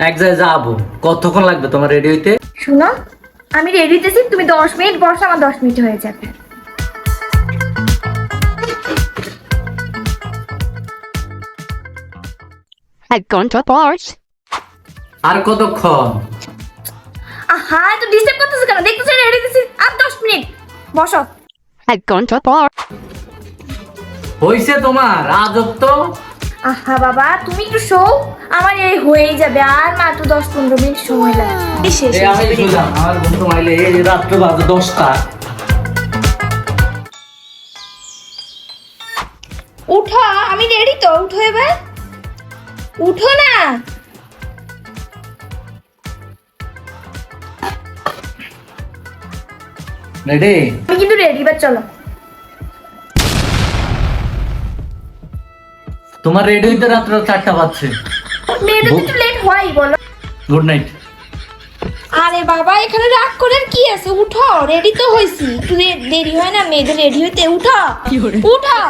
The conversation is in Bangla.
এক জায়গায় যাব কতক্ষণ লাগবে তোমার রেডি হইতে? শোনো আমি রেডি হতেছি তুমি দশ মিনিট বসো আমার দশ মিনিট হয়ে যাবে। আর কতক্ষণ? আহা এত ডিস্টার্ব করতেছো কেন? দেখতেছি রেডি হতেছি আর দশ মিনিট। বসো। gone to bar. হইছে তোমার আজব তো আহা বাবা তুমি একটু শো আমার এই হয়েই যাবে আর মাত্র দশ পনেরো মিনিট সময় লাগবে। এই শেষ আমার বন্ধু মাইলে এই যে রাত্র বাজে দশটা। উঠো আমি রেডি তো উঠো এবার। উঠো না। রেডি আমি কিন্তু রেডি এবার চলো। তোমার রেডি হইতে রাত্র চারটা বাজছে। মেয়েদের একটু লেট হয় বলো। গুড নাইট আরে বাবা এখানে রাগ করার কি আছে? উঠো রেডি তো হয়েছি একটু দেরি হয় না মেয়েদের রেডি হইতে উঠো। উঠো।